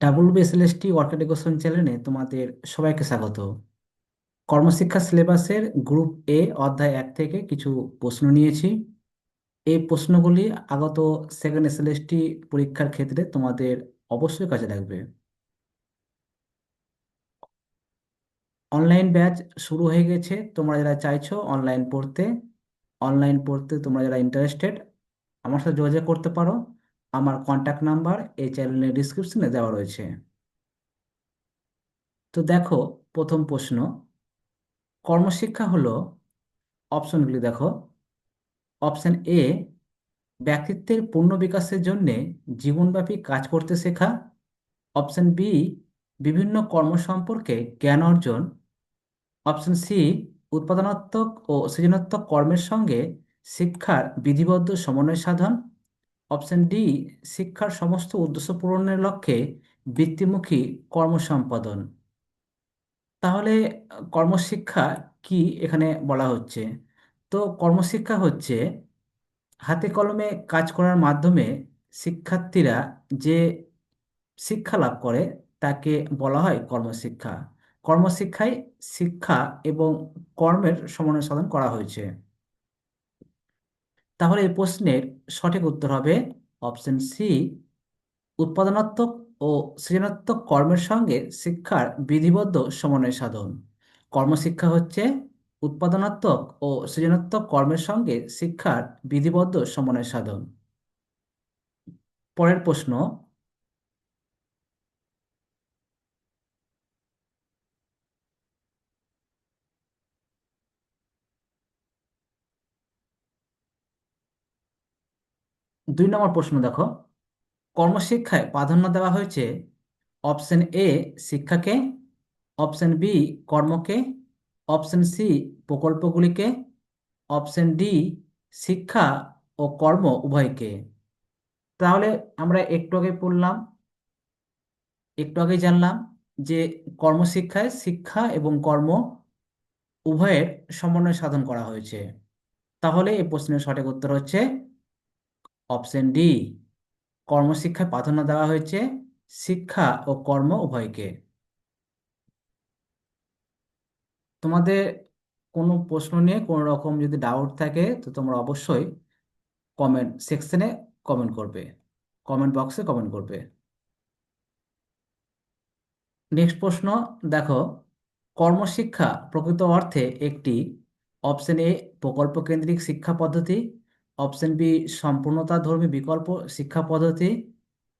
W বিএসএলএসটি work education চ্যানেলে তোমাদের সবাইকে স্বাগত। কর্মশিক্ষা সিলেবাসের গ্রুপ এ অধ্যায় এক থেকে কিছু প্রশ্ন নিয়েছি। এই প্রশ্নগুলি আগত সেকেন্ড এসএলএসটি পরীক্ষার ক্ষেত্রে তোমাদের অবশ্যই কাজে লাগবে। অনলাইন ব্যাচ শুরু হয়ে গেছে, তোমরা যারা চাইছো অনলাইন পড়তে অনলাইন পড়তে তোমরা যারা ইন্টারেস্টেড আমার সাথে যোগাযোগ করতে পারো। আমার কন্ট্যাক্ট নাম্বার এই চ্যানেলের ডিসক্রিপশনে দেওয়া রয়েছে। তো দেখো, প্রথম প্রশ্ন, কর্মশিক্ষা হলো অপশনগুলি দেখো। অপশন এ ব্যক্তিত্বের পূর্ণ বিকাশের জন্য জীবনব্যাপী কাজ করতে শেখা। অপশন বি বিভিন্ন কর্ম সম্পর্কে জ্ঞান অর্জন। অপশন সি উৎপাদনাত্মক ও সৃজনাত্মক কর্মের সঙ্গে শিক্ষার বিধিবদ্ধ সমন্বয় সাধন। অপশন ডি শিক্ষার সমস্ত উদ্দেশ্য পূরণের লক্ষ্যে বৃত্তিমুখী কর্ম সম্পাদন তাহলে, কর্মশিক্ষা কি এখানে বলা হচ্ছে? তো কর্মশিক্ষা হচ্ছে, হাতে কলমে কাজ করার মাধ্যমে শিক্ষার্থীরা যে শিক্ষা লাভ করে, তাকে বলা হয় কর্মশিক্ষা। কর্মশিক্ষায় শিক্ষা এবং কর্মের সমন্বয় সাধন করা হয়েছে। তাহলে এই প্রশ্নের সঠিক উত্তর হবে অপশন সি উৎপাদনাত্মক ও সৃজনাত্মক কর্মের সঙ্গে শিক্ষার বিধিবদ্ধ সমন্বয় সাধন। কর্মশিক্ষা হচ্ছে উৎপাদনাত্মক ও সৃজনাত্মক কর্মের সঙ্গে শিক্ষার বিধিবদ্ধ সমন্বয় সাধন। পরের প্রশ্ন দুই নম্বর প্রশ্ন দেখো। কর্মশিক্ষায় প্রাধান্য দেওয়া হয়েছে অপশন এ শিক্ষাকে অপশন বি কর্মকে অপশন সি প্রকল্পগুলিকে অপশন ডি শিক্ষা ও কর্ম উভয়কে। তাহলে আমরা একটু আগে পড়লাম, একটু আগে জানলাম যে কর্মশিক্ষায় শিক্ষা এবং কর্ম উভয়ের সমন্বয় সাধন করা হয়েছে। তাহলে এই প্রশ্নের সঠিক উত্তর হচ্ছে অপশন ডি কর্মশিক্ষায় প্রাধান্য দেওয়া হয়েছে শিক্ষা ও কর্ম উভয়কে। তোমাদের কোনো প্রশ্ন নিয়ে কোনো রকম যদি ডাউট থাকে, তো তোমরা অবশ্যই কমেন্ট সেকশনে কমেন্ট করবে। কমেন্ট বক্সে কমেন্ট করবে। নেক্সট প্রশ্ন, দেখো, কর্মশিক্ষা প্রকৃত অর্থে একটি অপশন এ প্রকল্প কেন্দ্রিক শিক্ষা পদ্ধতি অপশন বি সম্পূর্ণতাধর্মী বিকল্প শিক্ষা পদ্ধতি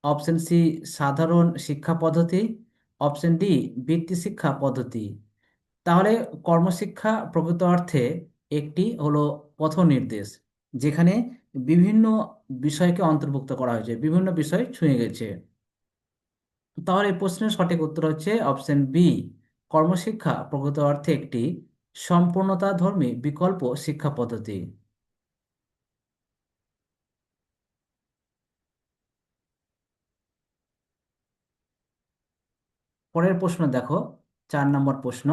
অপশন সি সাধারণ শিক্ষা পদ্ধতি অপশন ডি বৃত্তি শিক্ষা পদ্ধতি। তাহলে কর্মশিক্ষা প্রকৃত অর্থে একটি হলো পথ নির্দেশ, যেখানে বিভিন্ন বিষয়কে অন্তর্ভুক্ত করা হয়েছে, বিভিন্ন বিষয় ছুঁয়ে গেছে। তাহলে এই প্রশ্নের সঠিক উত্তর হচ্ছে অপশন বি কর্মশিক্ষা প্রকৃত অর্থে একটি সম্পূর্ণতাধর্মী বিকল্প শিক্ষা পদ্ধতি। পরের প্রশ্ন দেখো, চার নম্বর প্রশ্ন।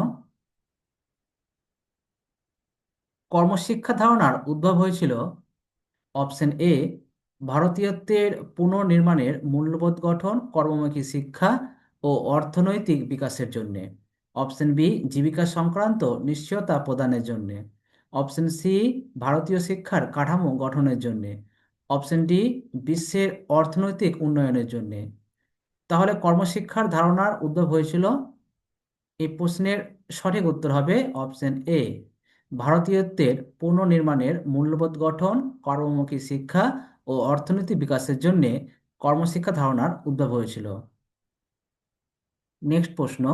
কর্মশিক্ষা ধারণার উদ্ভব হয়েছিল অপশন এ, ভারতীয়ত্বের পুনর্নির্মাণের মূল্যবোধ গঠন, কর্মমুখী শিক্ষা ও অর্থনৈতিক বিকাশের জন্য। অপশন বি, জীবিকা সংক্রান্ত নিশ্চয়তা প্রদানের জন্য। অপশন সি, ভারতীয় শিক্ষার কাঠামো গঠনের জন্য। অপশন ডি, বিশ্বের অর্থনৈতিক উন্নয়নের জন্য। তাহলে কর্মশিক্ষার ধারণার উদ্ভব হয়েছিল। এই প্রশ্নের সঠিক উত্তর হবে অপশন এ। ভারতীয়ত্বের পুনর্নির্মাণের মূল্যবোধ গঠন, কর্মমুখী শিক্ষা ও অর্থনৈতিক বিকাশের জন্য কর্মশিক্ষা ধারণার উদ্ভব হয়েছিল। নেক্সট প্রশ্ন।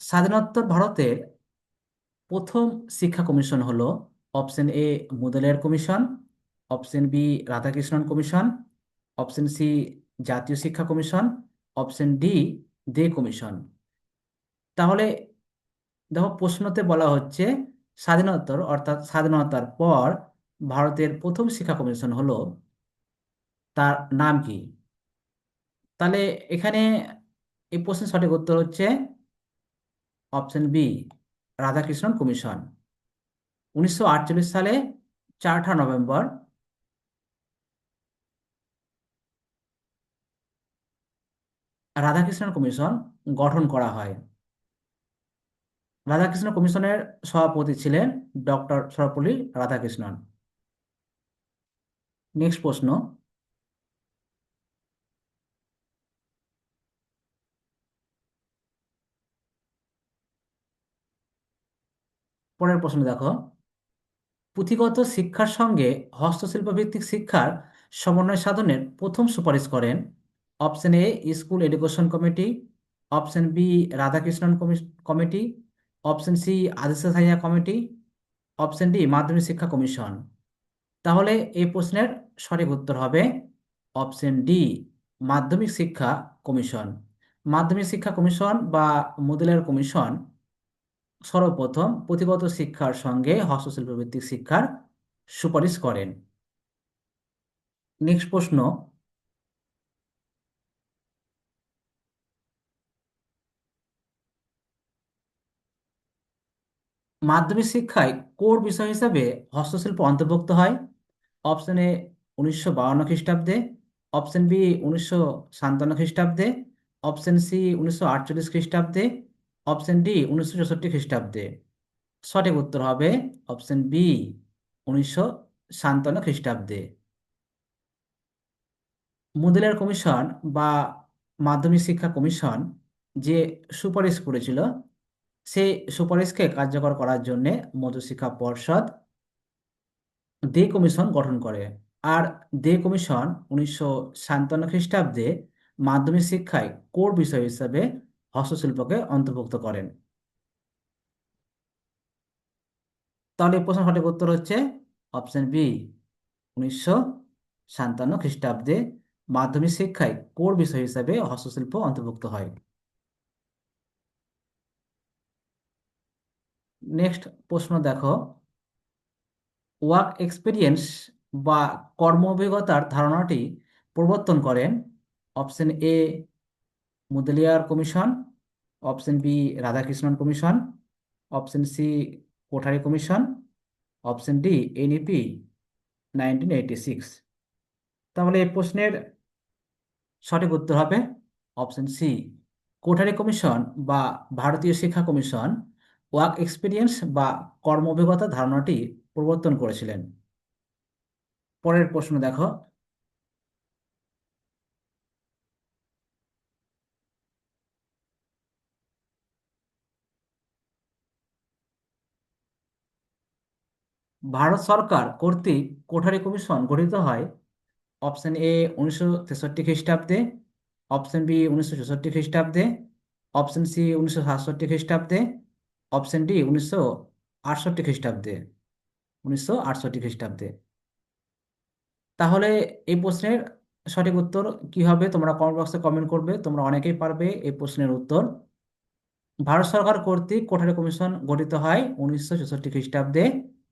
স্বাধীনোত্তর ভারতের প্রথম শিক্ষা কমিশন হলো option A Mudaliar commission, option B Radhakrishnan commission, option C জাতীয় শিক্ষা কমিশন, অপশন ডি দে কমিশন। তাহলে দেখো প্রশ্নতে বলা হচ্ছে স্বাধীনতার অর্থাৎ স্বাধীনতার পর ভারতের প্রথম শিক্ষা কমিশন হলো তার নাম কি? তাহলে এখানে এই প্রশ্নের সঠিক উত্তর হচ্ছে অপশন বি রাধাকৃষ্ণন কমিশন। উনিশশো আটচল্লিশ সালে চারটা নভেম্বর। রাধাকৃষ্ণন কমিশন গঠন করা হয়। রাধাকৃষ্ণ কমিশনের সভাপতি ছিলেন ডক্টর সর্বপল্লী রাধাকৃষ্ণন। নেক্সট প্রশ্ন। পরের প্রশ্ন দেখো। পুঁথিগত শিক্ষার সঙ্গে হস্তশিল্প ভিত্তিক শিক্ষার সমন্বয় সাধনের প্রথম সুপারিশ করেন option A, school education committee, option B, Radhakrishnan committee, option C, Aditya সাইয়া কমিটি, অপশন ডি, মাধ্যমিক শিক্ষা কমিশন। তাহলে এই প্রশ্নের সঠিক উত্তর হবে অপশন ডি, মাধ্যমিক শিক্ষা কমিশন। মাধ্যমিক শিক্ষা কমিশন বা মুদিলের কমিশন সর্বপ্রথম পুঁথিগত শিক্ষার সঙ্গে হস্তশিল্প ভিত্তিক শিক্ষার সুপারিশ করেন। নেক্সট প্রশ্ন। মাধ্যমিক শিক্ষায় কোর বিষয় হিসাবে হস্তশিল্প অন্তর্ভুক্ত হয়। অপশন এ উনিশশো বাউন্ন খ্রিস্টাব্দে, অপশন বি উনিশশো সাতান্ন খ্রিস্টাব্দে, অপশন সি উনিশশো আটচল্লিশ খ্রিস্টাব্দে অপশন ডি উনিশশো চৌষট্টি খ্রিস্টাব্দে। সঠিক উত্তর হবে অপশন বি উনিশশো সাতান্ন খ্রিস্টাব্দে। মুদিলের কমিশন বা মাধ্যমিক শিক্ষা কমিশন যে সুপারিশ করেছিল, সেই সুপারিশকে কার্যকর করার জন্য মধ্যশিক্ষা পর্ষদ দে কমিশন গঠন করে। আর দে কমিশন উনিশশো সাতান্ন খ্রিস্টাব্দে মাধ্যমিক শিক্ষায় কোর বিষয় হিসাবে হস্তশিল্পকে অন্তর্ভুক্ত করেন। তাহলে এই প্রশ্ন সঠিক উত্তর হচ্ছে অপশন বি, উনিশশো সাতান্ন খ্রিস্টাব্দে মাধ্যমিক শিক্ষায় কোর বিষয় হিসাবে হস্তশিল্প অন্তর্ভুক্ত হয়। নেক্সট প্রশ্ন দেখো। ওয়ার্ক এক্সপিরিয়েন্স বা কর্ম অভিজ্ঞতার ধারণাটি প্রবর্তন করেন option A Mudaliar commission option B Radhakrishnan commission option C Kothari commission option D NEP nineteen six তাহলে এই প্রশ্নের সঠিক উত্তর হবে অপশন সি কোঠারি কমিশন বা ভারতীয় শিক্ষা কমিশন ওয়ার্ক এক্সপিরিয়েন্স বা কর্ম অভিজ্ঞতা ধারণাটি প্রবর্তন করেছিলেন। পরের প্রশ্ন দেখো। ভারত সরকার কর্তৃক কোঠারি কমিশন গঠিত হয় অপশন এ উনিশশো তেষট্টি খ্রিস্টাব্দে, অপশন বি উনিশশো চৌষট্টি খ্রিস্টাব্দে, অপশন সি উনিশশো সাতষট্টি খ্রিস্টাব্দে, অপশন ডি উনিশশো আটষট্টি খ্রিস্টাব্দে, উনিশশো আটষট্টি খ্রিস্টাব্দে। তাহলে এই প্রশ্নের সঠিক উত্তর কি হবে? তোমরা কমেন্ট বক্সে কমেন্ট করবে, তোমরা অনেকেই পারবে এই প্রশ্নের উত্তর। ভারত সরকার কর্তৃক কোঠারি কমিশন গঠিত হয় উনিশশো চৌষট্টি খ্রিস্টাব্দে।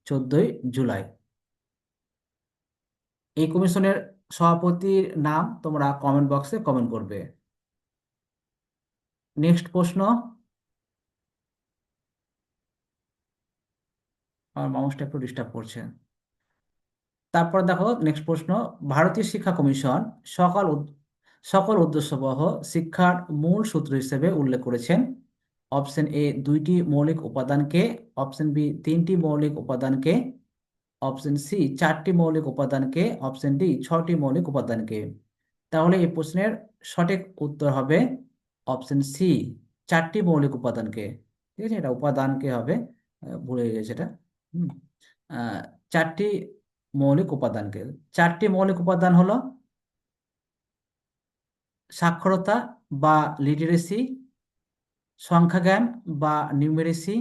চোদ্দই জুলাই। এই কমিশনের সভাপতির নাম তোমরা কমেন্ট বক্সে কমেন্ট করবে। নেক্সট প্রশ্ন। আমার একটু ডিস্টার্ব করছে। তারপর দেখো নেক্সট প্রশ্ন। ভারতীয় শিক্ষা কমিশন সকল সকল উদ্দেশ্যবহ শিক্ষার মূল সূত্র হিসেবে উল্লেখ করেছেন। অপশন এ দুইটি মৌলিক উপাদানকে। অপশন বি তিনটি মৌলিক উপাদানকে। অপশন সি চারটি মৌলিক উপাদানকে। অপশন ডি ছটি মৌলিক উপাদানকে। তাহলে এই প্রশ্নের সঠিক উত্তর হবে অপশন সি চারটি মৌলিক উপাদানকে। ঠিক আছে? এটা উপাদানকে হবে। ভুলে গেছে এটা চারটি মৌলিক উপাদানকে। চারটি মৌলিক উপাদান হলো সাক্ষরতা বা লিটারেসি সংখ্যাজ্ঞান বা নিউমেরেসি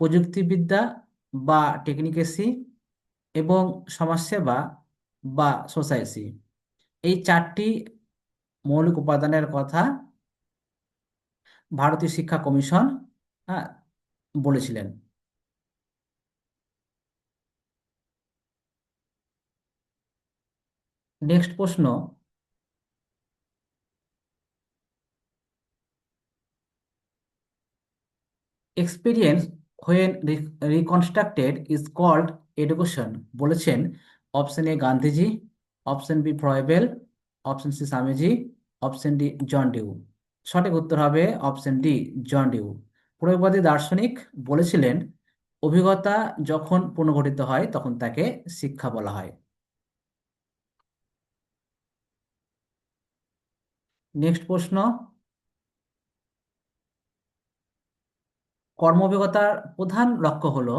প্রযুক্তিবিদ্যা বা টেকনিকেসি এবং সমাজসেবা বা সোসাইসি এই চারটি মৌলিক উপাদানের কথা ভারতীয় শিক্ষা কমিশন বলেছিলেন। নেক্সট প্রশ্ন experience when reconstructed is called education বলেছেন option A Gandhiji option B Froebel option C Swamiji option D John Dewey সঠিক উত্তর হবে অপশন ডি জন ডিউ প্রয়োগবাদী দার্শনিক বলেছিলেন, অভিজ্ঞতা যখন পুনর্গঠিত হয়, তখন তাকে শিক্ষা বলা হয়। নেক্সট প্রশ্ন। কর্মঅভিজ্ঞতার প্রধান লক্ষ্য হলো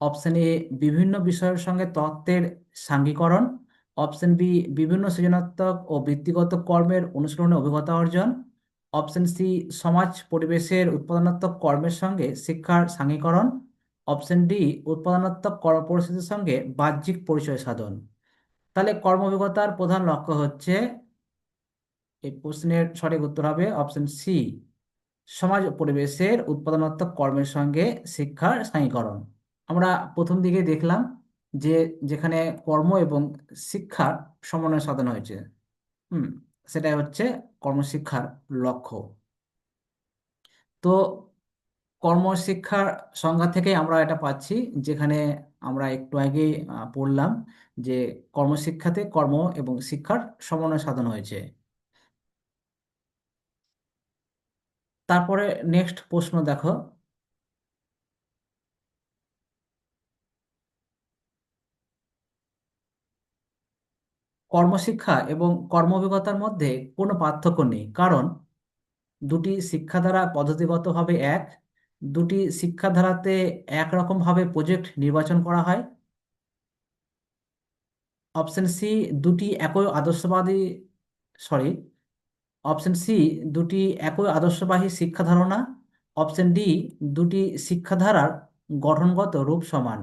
অপশন এ বিভিন্ন বিষয়ের সঙ্গে তত্ত্বের সাঙ্গীকরণ অপশন বি বিভিন্ন সৃজনাত্মক ও বৃত্তিগত কর্মের অনুশীলনে অভিজ্ঞতা অর্জন অপশন সি সমাজ, পরিবেশের উৎপাদনাত্মক কর্মের সঙ্গে শিক্ষার সাঙ্গীকরণ অপশন ডি উৎপাদনাত্মক কর্ম পরিস্থিতির সঙ্গে বাহ্যিক পরিচয় সাধন। তাহলে কর্ম অভিজ্ঞতার প্রধান লক্ষ্য হচ্ছে, এই প্রশ্নের সঠিক উত্তর হবে অপশন সি সমাজ পরিবেশের উৎপাদনাত্মক কর্মের সঙ্গে শিক্ষার স্থায়ীকরণ আমরা প্রথম দিকে দেখলাম যে যেখানে কর্ম এবং শিক্ষার সমন্বয় সাধন হয়েছে। হুম, সেটাই হচ্ছে কর্মশিক্ষার লক্ষ্য। তো কর্মশিক্ষার সংজ্ঞা থেকে আমরা এটা পাচ্ছি যেখানে আমরা একটু আগে পড়লাম যে কর্মশিক্ষাতে কর্ম এবং শিক্ষার সমন্বয় সাধন হয়েছে। তারপরে নেক্সট প্রশ্ন দেখো। কর্মশিক্ষা এবং কর্ম অভিজ্ঞতার মধ্যে কোনো পার্থক্য নেই, কারণ দুটি শিক্ষাধারা পদ্ধতিগতভাবে এক, দুটি শিক্ষাধারাতে একরকমভাবে প্রজেক্ট নির্বাচন করা হয়। অপশন সি দুটি একই আদর্শবাদী সরি অপশন সি দুটি একই আদর্শবাহী শিক্ষা ধারণা অপশন ডি দুটি শিক্ষাধারার গঠনগত রূপ সমান।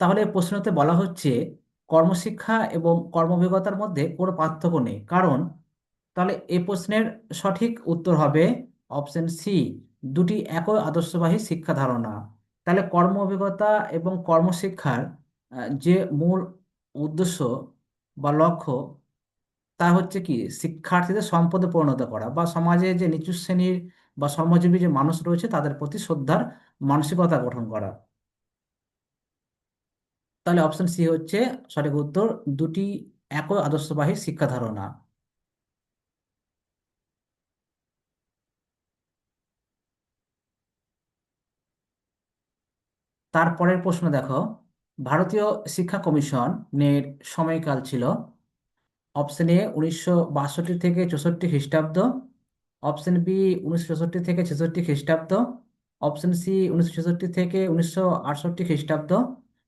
তাহলে প্রশ্নতে বলা হচ্ছে, কর্মশিক্ষা এবং কর্মভিজ্ঞতার মধ্যে কোনো পার্থক্য নেই। কারণ, তাহলে এ প্রশ্নের সঠিক উত্তর হবে অপশন সি দুটি একই আদর্শবাহী শিক্ষা ধারণা তাহলে কর্ম অভিজ্ঞতা এবং কর্মশিক্ষার যে মূল উদ্দেশ্য বা লক্ষ্য তা হচ্ছে কি, শিক্ষার্থীদের সম্পদে পরিণত করা বা সমাজে যে নিচু শ্রেণির বা শ্রমজীবী যে মানুষ রয়েছে, তাদের প্রতি শ্রদ্ধার মানসিকতা গঠন করা। তাহলে অপশন সি হচ্ছে সঠিক উত্তর, দুটি একই আদর্শবাহী শিক্ষা ধারণা। তারপরের প্রশ্ন দেখো, ভারতীয় শিক্ষা কমিশনের সময়কাল ছিল অপশন এ উনিশশো বাষট্টি থেকে চৌষট্টি খ্রিস্টাব্দ। অপশন বি উনিশশো চৌষট্টি থেকে ছেষট্টি খ্রিস্টাব্দ। অপশন সি উনিশশো ছেষট্টি থেকে উনিশশো আটষট্টি খ্রিস্টাব্দ।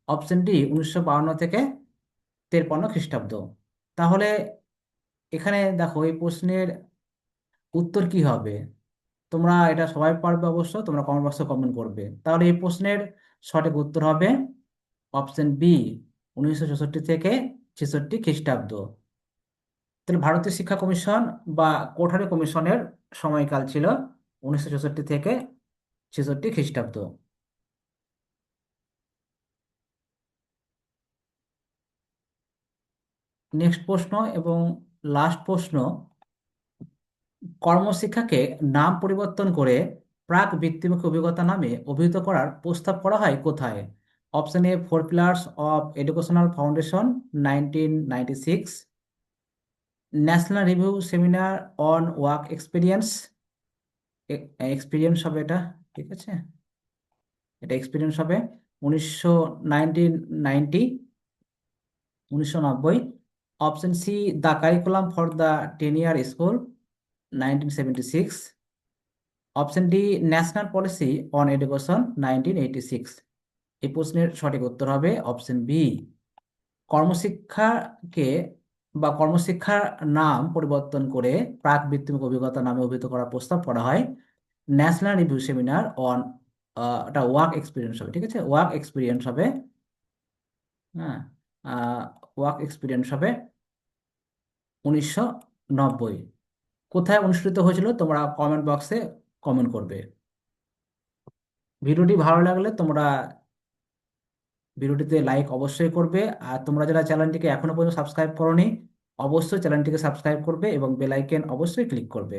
অপশন ডি উনিশশো বাউন্ন থেকে তেরপন্ন খ্রিস্টাব্দ। তাহলে এখানে দেখো, এই প্রশ্নের উত্তর কি হবে? তোমরা এটা সবাই পারবে অবশ্য, তোমরা কমেন্ট বক্সে কমেন্ট করবে। তাহলে এই প্রশ্নের সঠিক উত্তর হবে অপশন বি উনিশশো চৌষট্টি থেকে ছেষট্টি খ্রিস্টাব্দ। তাহলে ভারতীয় শিক্ষা কমিশন বা কোঠারি কমিশনের সময়কাল ছিল উনিশশো চৌষট্টি থেকে ছেষট্টি খ্রিস্টাব্দ। নেক্সট প্রশ্ন এবং লাস্ট প্রশ্ন, কর্মশিক্ষাকে নাম পরিবর্তন করে প্রাক বৃত্তিমুখী অভিজ্ঞতা নামে অভিহিত করার প্রস্তাব করা হয় কোথায়? Option A four pillars of educational foundation nineteen ninety six national review seminar on work experience. Experience হবে এটা, ঠিক আছে? এটা এক্সপিরিয়েন্স হবে উনিশশো নাইনটি, উনিশশো নব্বই। Option C, the curriculum for the ten year school, nineteen six. Option D, national policy on education, nineteen six. এই প্রশ্নের সঠিক উত্তর হবে অপশন বি। কর্মশিক্ষাকে বা কর্মশিক্ষার নাম পরিবর্তন করে প্রাক বৃত্তিমুখ অভিজ্ঞতা নামে অভিহিত করার প্রস্তাব করা হয়। ন্যাশনাল রিভিউ সেমিনার অন এটা ওয়ার্ক এক্সপিরিয়েন্স হবে, ঠিক আছে? ওয়ার্ক এক্সপিরিয়েন্স হবে হ্যাঁ ওয়ার্ক এক্সপিরিয়েন্স হবে উনিশশো নব্বই। কোথায় অনুষ্ঠিত হয়েছিল? তোমরা কমেন্ট বক্সে কমেন্ট করবে। ভিডিওটি ভালো লাগলে তোমরা ভিডিওটিতে লাইক অবশ্যই করবে। আর তোমরা যারা চ্যানেলটিকে এখনও পর্যন্ত সাবস্ক্রাইব করোনি অবশ্যই চ্যানেলটিকে সাবস্ক্রাইব করবে এবং বেল অবশ্যই ক্লিক করবে।